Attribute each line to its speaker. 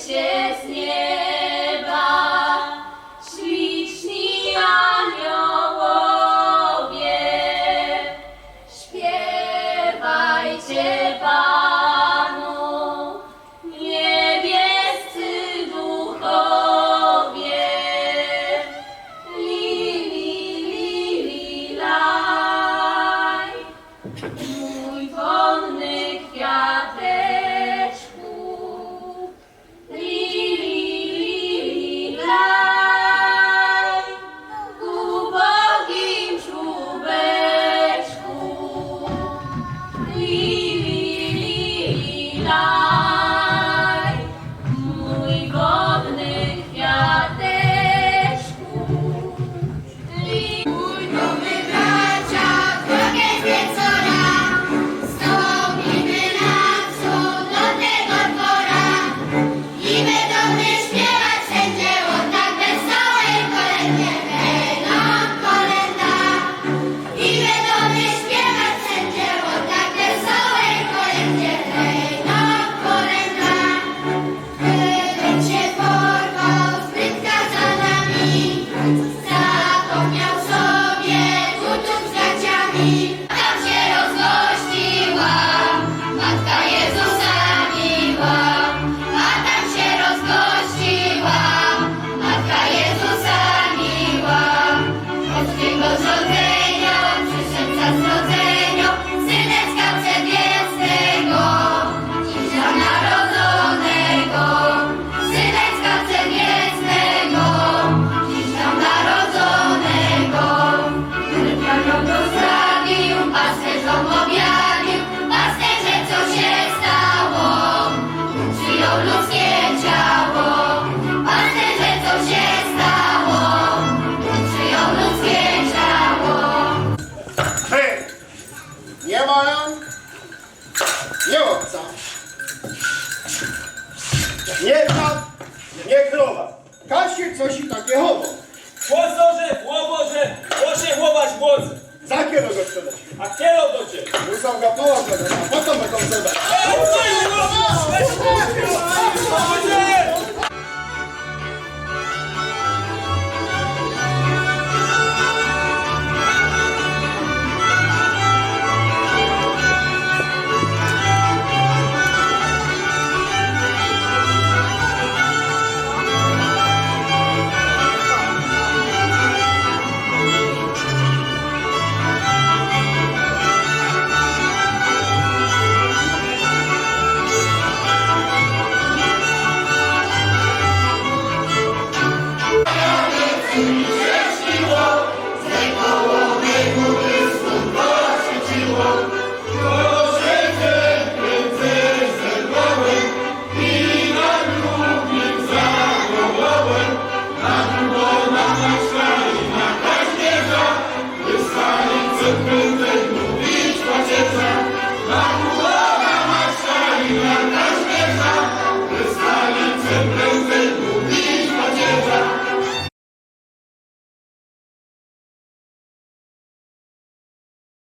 Speaker 1: 心 nie owca, nie ta, nie krowa. Każcie coś i takie chowo.
Speaker 2: Łosoże, łoboże, łosie chłopać głodzy.
Speaker 1: Za kiero go sprzedać.
Speaker 2: A kiero do ciebie.
Speaker 1: Łysał gapoła sprzedać.